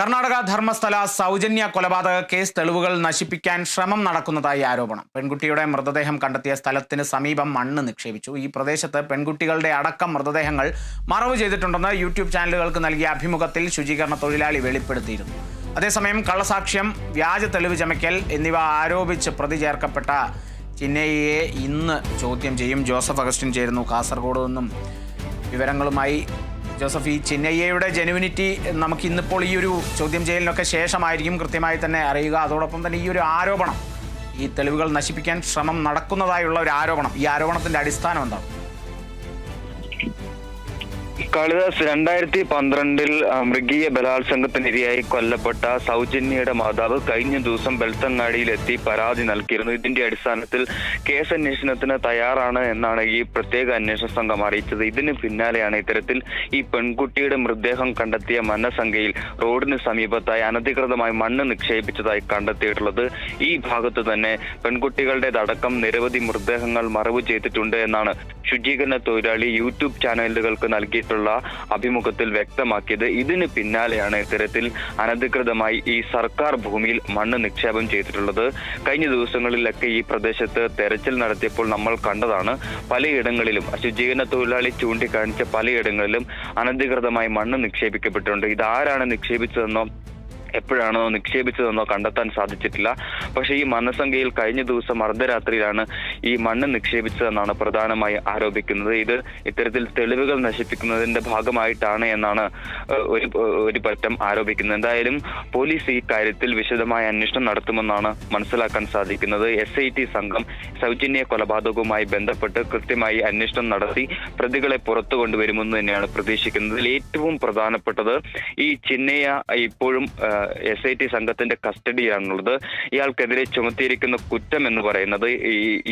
കർണാടക ധർമ്മസ്ഥല സൗജന്യ കൊലപാതക കേസ് തെളിവുകൾ നശിപ്പിക്കാൻ ശ്രമം നടക്കുന്നതായി ആരോപണം. പെൺകുട്ടിയുടെ മൃതദേഹം കണ്ടെത്തിയ സ്ഥലത്തിന് സമീപം മണ്ണ് നിക്ഷേപിച്ചു. ഈ പ്രദേശത്ത് പെൺകുട്ടികളുടെ അടക്കം മൃതദേഹങ്ങൾ മറവ് ചെയ്തിട്ടുണ്ടെന്ന് യൂട്യൂബ് ചാനലുകൾക്ക് നൽകിയ അഭിമുഖത്തിൽ ശുചീകരണ തൊഴിലാളി വെളിപ്പെടുത്തിയിരുന്നു. അതേസമയം കള്ളസാക്ഷ്യം വ്യാജ തെളിവ് ചമയ്ക്കൽ എന്നിവ ആരോപിച്ച് പ്രതി ചേർക്കപ്പെട്ട ചിന്നയെ ഇന്ന് ചോദ്യം ചെയ്യും. ജോസഫ് അഗസ്റ്റിൻ ചേരുന്നു. കാസർഗോഡ് നിന്നും വിവരങ്ങളുമായി ജോസഫ് ഈ ചിന്നയ്യയുടെ ജെനുവിനിറ്റി നമുക്ക് ഇന്നിപ്പോൾ ഈ ഒരു ചോദ്യം ചെയ്യലിനൊക്കെ ശേഷമായിരിക്കും കൃത്യമായി തന്നെ അറിയുക. അതോടൊപ്പം തന്നെ ഈ ഒരു ആരോപണം ഈ തെളിവുകൾ നശിപ്പിക്കാൻ ശ്രമം നടക്കുന്നതായുള്ള ഒരു ആരോപണം. ഈ ആരോപണത്തിന്റെ അടിസ്ഥാനം എന്താണ്? കാളിദാസ് രണ്ടായിരത്തി പന്ത്രണ്ടിൽ മൃഗീയ ബലാത്സംഗത്തിനിരയായി കൊല്ലപ്പെട്ട സൗജന്യയുടെ മാതാവ് കഴിഞ്ഞ ദിവസം ബെൽത്തങ്ങാടിയിലെത്തി പരാതി നൽകിയിരുന്നു. ഇതിന്റെ അടിസ്ഥാനത്തിൽ കേസ് അന്വേഷണത്തിന് തയ്യാറാണ് എന്നാണ് ഈ പ്രത്യേക അന്വേഷണ സംഘം അറിയിച്ചത്. ഇതിന് പിന്നാലെയാണ് ഇത്തരത്തിൽ ഈ പെൺകുട്ടിയുടെ മൃതദേഹം കണ്ടെത്തിയ മനസംഖ്യയിൽ റോഡിന് സമീപത്തായി അനധികൃതമായി മണ്ണ് നിക്ഷേപിച്ചതായി കണ്ടെത്തിയിട്ടുള്ളത്. ഈ ഭാഗത്ത് തന്നെ പെൺകുട്ടികളുടേതടക്കം നിരവധി മൃതദേഹങ്ങൾ മറവ് ചെയ്തിട്ടുണ്ട് എന്നാണ് ശുചീകരണ തൊഴിലാളി യൂട്യൂബ് ചാനലുകൾക്ക് നൽകിയിട്ടുള്ള അഭിമുഖത്തിൽ വ്യക്തമാക്കിയത്. ഇതിന് പിന്നാലെയാണ് ഇത്തരത്തിൽ അനധികൃതമായി ഈ സർക്കാർ ഭൂമിയിൽ മണ്ണ് നിക്ഷേപം ചെയ്തിട്ടുള്ളത്. കഴിഞ്ഞ ദിവസങ്ങളിലൊക്കെ ഈ പ്രദേശത്ത് തെരച്ചിൽ നടത്തിയപ്പോൾ നമ്മൾ കണ്ടതാണ്. പലയിടങ്ങളിലും ശുചീകരണ തൊഴിലാളി ചൂണ്ടിക്കാണിച്ച പലയിടങ്ങളിലും അനധികൃതമായി മണ്ണ് നിക്ഷേപിക്കപ്പെട്ടിട്ടുണ്ട്. ഇതാരാണ് നിക്ഷേപിച്ചതെന്നോ എപ്പോഴാണോ നിക്ഷേപിച്ചതെന്നോ കണ്ടെത്താൻ സാധിച്ചിട്ടില്ല. പക്ഷേ ഈ മരണസംഖ്യയിൽ കഴിഞ്ഞ ദിവസം അർദ്ധരാത്രിയിലാണ് ഈ മണ്ണ് നിക്ഷേപിച്ചതെന്നാണ് പ്രധാനമായി ആരോപിക്കുന്നത്. ഇത് ഇത്തരത്തിൽ തെളിവുകൾ നശിപ്പിക്കുന്നതിന്റെ ഭാഗമായിട്ടാണ് എന്നാണ് ഒരു ഒരു പറ്റം ആരോപിക്കുന്നത്. എന്തായാലും പോലീസ് ഈ കാര്യത്തിൽ വിശദമായ അന്വേഷണം നടത്തുമെന്നാണ് മനസ്സിലാക്കാൻ സാധിക്കുന്നത്. എസ് ഐ ടി സംഘം സൗജന്യ കൊലപാതകവുമായി ബന്ധപ്പെട്ട് കൃത്യമായി അന്വേഷണം നടത്തി പ്രതികളെ പുറത്തു കൊണ്ടുവരുമെന്ന് തന്നെയാണ് പ്രതീക്ഷിക്കുന്നത്. ഏറ്റവും പ്രധാനപ്പെട്ടത് ഈ ചിന്നയ ഇപ്പോഴും എസ് ഐ ടി സംഘത്തിന്റെ കസ്റ്റഡിയിലാണുള്ളത് ഇയാൾക്കെതിരെ ചുമത്തിയിരിക്കുന്ന കുറ്റം എന്ന് പറയുന്നത്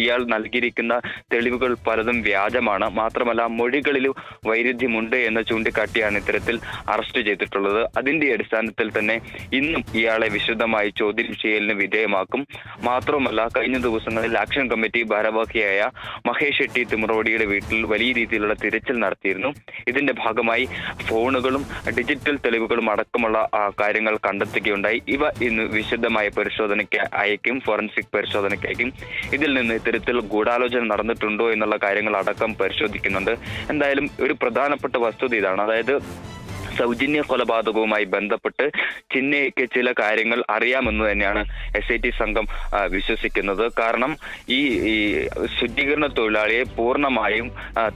ഇയാൾ നൽകിയിരിക്കുന്ന തെളിവുകൾ പലതും വ്യാജമാണ്. മാത്രമല്ല മൊഴികളിൽ വൈരുദ്ധ്യമുണ്ട് എന്ന് ചൂണ്ടിക്കാട്ടിയാണ് ഇത്തരത്തിൽ അറസ്റ്റ് ചെയ്തിട്ടുള്ളത്. അതിന്റെ അടിസ്ഥാനത്തിൽ തന്നെ ഇന്നും ഇയാളെ വിശദമായി ചോദ്യം ചെയ്യലിന് വിധേയമാക്കും. മാത്രമല്ല കഴിഞ്ഞ ദിവസങ്ങളിൽ ആക്ഷൻ കമ്മിറ്റി ഭാരവാഹിയായ മഹേഷ് ഷെട്ടി തിമറോഡിയുടെ വീട്ടിൽ വലിയ രീതിയിലുള്ള തിരച്ചിൽ നടത്തിയിരുന്നു. ഇതിന്റെ ഭാഗമായി ഫോണുകളും ഡിജിറ്റൽ തെളിവുകളും അടക്കമുള്ള കാര്യങ്ങൾ കണ്ടെത്തുകയുണ്ടായി. ഇവ ഇന്ന് വിശദമായ പരിശോധനയ്ക്ക് അയക്കും ഫോറൻസിക് പരിശോധനയ്ക്ക് അയക്കും ഇതിൽ നിന്ന് ഇത്തരത്തിൽ ഗൂഢാലോചന നടന്നിട്ടുണ്ടോ എന്നുള്ള കാര്യങ്ങൾ അടക്കം പരിശോധിക്കുന്നുണ്ട്. എന്തായാലും ഒരു പ്രധാനപ്പെട്ട വസ്തുത ഇതാണ്. അതായത് സൗജന്യ കൊലപാതകവുമായി ബന്ധപ്പെട്ട് ചിന്നയ്ക്ക് ചില കാര്യങ്ങൾ അറിയാമെന്ന് തന്നെയാണ് എസ് ഐ ടി സംഘം വിശ്വസിക്കുന്നത്. കാരണം ഈ ശുദ്ധീകരണ തൊഴിലാളിയെ പൂർണമായും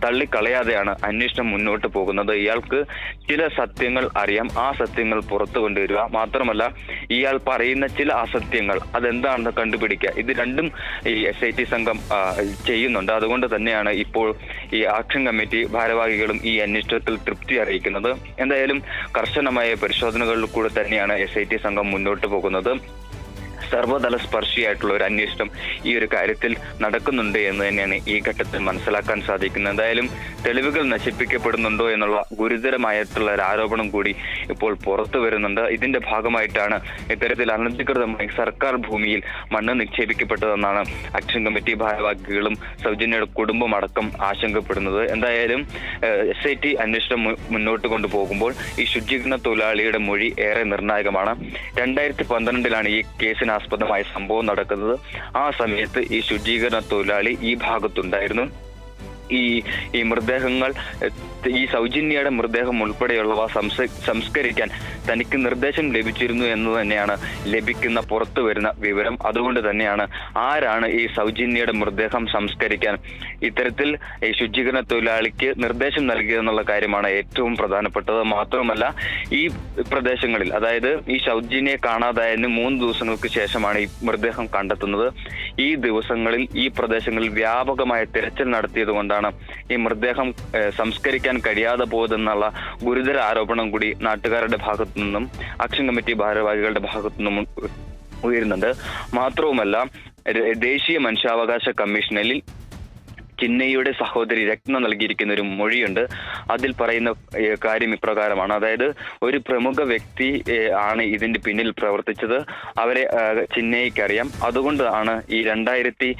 തള്ളിക്കളയാതെയാണ് അന്വേഷണം മുന്നോട്ട് പോകുന്നത്. ഇയാൾക്ക് ചില സത്യങ്ങൾ അറിയാം. ആ സത്യങ്ങൾ പുറത്തു കൊണ്ടുവരിക മാത്രമല്ല ഇയാൾ പറയുന്ന ചില അസത്യങ്ങൾ അതെന്താണെന്ന് കണ്ടുപിടിക്കുക. ഇത് രണ്ടും ഈ എസ് ഐ ടി സംഘം ചെയ്യുന്നുണ്ട്. അതുകൊണ്ട് തന്നെയാണ് ഇപ്പോൾ ഈ ആക്ഷൻ കമ്മിറ്റി ഭാരവാഹികളും ഈ അന്വേഷണത്തിൽ തൃപ്തി അറിയിക്കുന്നത്. എന്തായാലും കർശനമായ പരിശോധനകളിൽ കൂടെ തന്നെയാണ് എസ് സംഘം മുന്നോട്ട് പോകുന്നത്. സർവതല സ്പർശിയായിട്ടുള്ള ഒരു അന്വേഷണം ഈ ഒരു കാര്യത്തിൽ നടക്കുന്നുണ്ട് എന്ന് തന്നെയാണ് ഈ ഘട്ടത്തിൽ മനസ്സിലാക്കാൻ സാധിക്കുന്നത്. എന്തായാലും തെളിവുകൾ നശിപ്പിക്കപ്പെടുന്നുണ്ടോ എന്നുള്ള ഗുരുതരമായിട്ടുള്ള ഒരു ആരോപണം കൂടി ഇപ്പോൾ പുറത്തു വരുന്നുണ്ട്. ഇതിന്റെ ഭാഗമായിട്ടാണ് ഇത്തരത്തിൽ അനധികൃതമായി സർക്കാർ ഭൂമിയിൽ മണ്ണ് നിക്ഷേപിക്കപ്പെട്ടതെന്നാണ് ആക്ഷൻ കമ്മിറ്റി ഭാരവാഹികളും സൗജന്യയുടെ കുടുംബം അടക്കം ആശങ്കപ്പെടുന്നത്. എന്തായാലും എസ് ഐ ടി അന്വേഷണം മുന്നോട്ട് കൊണ്ടുപോകുമ്പോൾ ഈ ശുചീകരണ തൊഴിലാളിയുടെ മൊഴി ഏറെ നിർണായകമാണ്. രണ്ടായിരത്തി പന്ത്രണ്ടിലാണ് ഈ കേസിനാസ്പദമായ സംഭവം നടക്കുന്നത്. ആ സമയത്ത് ഈ ശുചീകരണ തൊഴിലാളി ഈ ഭാഗത്തുണ്ടായിരുന്നു. ഈ ഈ മൃതദേഹങ്ങൾ ഈ സൗജന്യയുടെ മൃതദേഹം ഉൾപ്പെടെയുള്ളവ സംസ സംസ്കരിക്കാൻ തനിക്ക് നിർദ്ദേശം ലഭിച്ചിരുന്നു എന്ന് തന്നെയാണ് ലഭിക്കുന്ന പുറത്തു വരുന്ന വിവരം. അതുകൊണ്ട് തന്നെയാണ് ആരാണ് ഈ സൗജന്യയുടെ മൃതദേഹം സംസ്കരിക്കാൻ ഇത്തരത്തിൽ ഈ ശുചീകരണ തൊഴിലാളിക്ക് നിർദ്ദേശം നൽകിയതെന്നുള്ള കാര്യമാണ് ഏറ്റവും പ്രധാനപ്പെട്ടത്. മാത്രമല്ല ഈ പ്രദേശങ്ങളിൽ അതായത് ഈ സൗജന്യയെ കാണാതായതിന് മൂന്ന് ദിവസങ്ങൾക്ക് ശേഷമാണ് ഈ മൃതദേഹം കണ്ടെത്തുന്നത്. ഈ ദിവസങ്ങളിൽ ഈ പ്രദേശങ്ങളിൽ വ്യാപകമായ തിരച്ചിൽ നടത്തിയത് ഈ മൃതദേഹം സംസ്കരിക്കാൻ കഴിയാതെ പോയതെന്നുള്ള ഗുരുതര ആരോപണം കൂടി നാട്ടുകാരുടെ ഭാഗത്തു നിന്നും ആക്ഷൻ കമ്മിറ്റി ഭാരവാഹികളുടെ ഭാഗത്തു നിന്നും ഉയരുന്നുണ്ട്. മാത്രവുമല്ല ദേശീയ മനുഷ്യാവകാശ കമ്മീഷനിൽ ചിന്നയുടെ സഹോദരി രത്ന നൽകിയിരിക്കുന്ന ഒരു മൊഴിയുണ്ട്. അതിൽ പറയുന്ന കാര്യം ഇപ്രകാരമാണ്. അതായത് ഒരു പ്രമുഖ വ്യക്തി ആണ് ഇതിന്റെ പിന്നിൽ പ്രവർത്തിച്ചത്. അവരെ ചിന്നയ്ക്കറിയാം. അതുകൊണ്ടാണ് ഈ രണ്ടായിരത്തി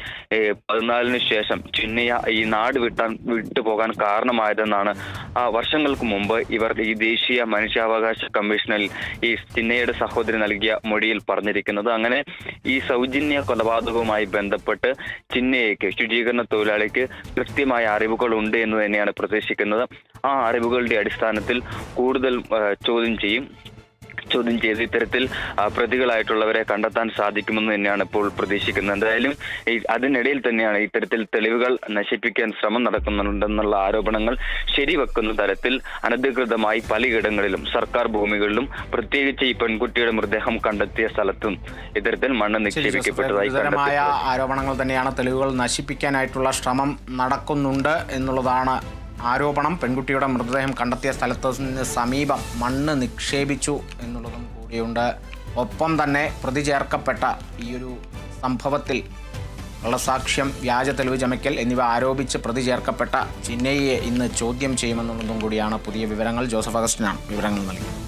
പതിനാലിന് ശേഷം ചിന്നയ ഈ നാട് വിട്ടാൻ വിട്ടുപോകാൻ കാരണമായതെന്നാണ് വർഷങ്ങൾക്ക് മുമ്പ് ഇവർ ഈ ദേശീയ മനുഷ്യാവകാശ കമ്മീഷനിൽ ഈ ചിന്നയുടെ സഹോദരി നൽകിയ മൊഴിയിൽ പറഞ്ഞിരിക്കുന്നത്. അങ്ങനെ ഈ സൗജന്യ കൊലപാതകവുമായി ബന്ധപ്പെട്ട് ചിന്നയ്ക്ക് ശുചീകരണ തൊഴിലാളിക്ക് കൃത്യമായ അറിവുകൾ ഉണ്ട് എന്ന് തന്നെയാണ് പ്രതീക്ഷിക്കുന്നത്. ആ അറിവുകളുടെ അടിസ്ഥാനത്തിൽ കൂടുതൽ ചോദ്യം ചെയ്യും. ചോദ്യം ചെയ്ത് ഇത്തരത്തിൽ പ്രതികളായിട്ടുള്ളവരെ കണ്ടെത്താൻ സാധിക്കുമെന്ന് തന്നെയാണ് ഇപ്പോൾ പ്രതീക്ഷിക്കുന്നത് എന്തായാലും അതിനിടയിൽ തന്നെയാണ് ഇത്തരത്തിൽ തെളിവുകൾ നശിപ്പിക്കാൻ ശ്രമം നടക്കുന്നുണ്ടെന്നുള്ള ആരോപണങ്ങൾ ശരിവെക്കുന്ന തരത്തിൽ അനധികൃതമായി പലയിടങ്ങളിലും സർക്കാർ ഭൂമികളിലും പ്രത്യേകിച്ച് ഈ പെൺകുട്ടിയുടെ മൃതദേഹം കണ്ടെത്തിയ സ്ഥലത്തും ഇത്തരത്തിൽ മണ്ണ്. നിക്ഷേപിക്കപ്പെട്ടതായി ആരോപണങ്ങൾ തന്നെയാണ് തെളിവുകൾ നശിപ്പിക്കാനായിട്ടുള്ള ശ്രമം നടക്കുന്നുണ്ട് എന്നുള്ളതാണ് ആരോപണം പെൺകുട്ടിയുടെ മൃതദേഹം കണ്ടെത്തിയ സ്ഥലത്തിന് സമീപം മണ്ണ് നിക്ഷേപിച്ചു എന്നുള്ളതും കൂടിയുണ്ട്. ഒപ്പം തന്നെ പ്രതി ചേർക്കപ്പെട്ട ഈയൊരു സംഭവത്തിൽ കള്ളസാക്ഷ്യം വ്യാജ തെളിവ് ചമയ്ക്കൽ എന്നിവ ആരോപിച്ച് പ്രതി ചേർക്കപ്പെട്ട ചിന്നയെ ഇന്ന് ചോദ്യം ചെയ്യുമെന്നുള്ളതും കൂടിയാണ് പുതിയ വിവരങ്ങൾ. ജോസഫ് അഗസ്റ്റിനാണ് വിവരങ്ങൾ നൽകിയത്.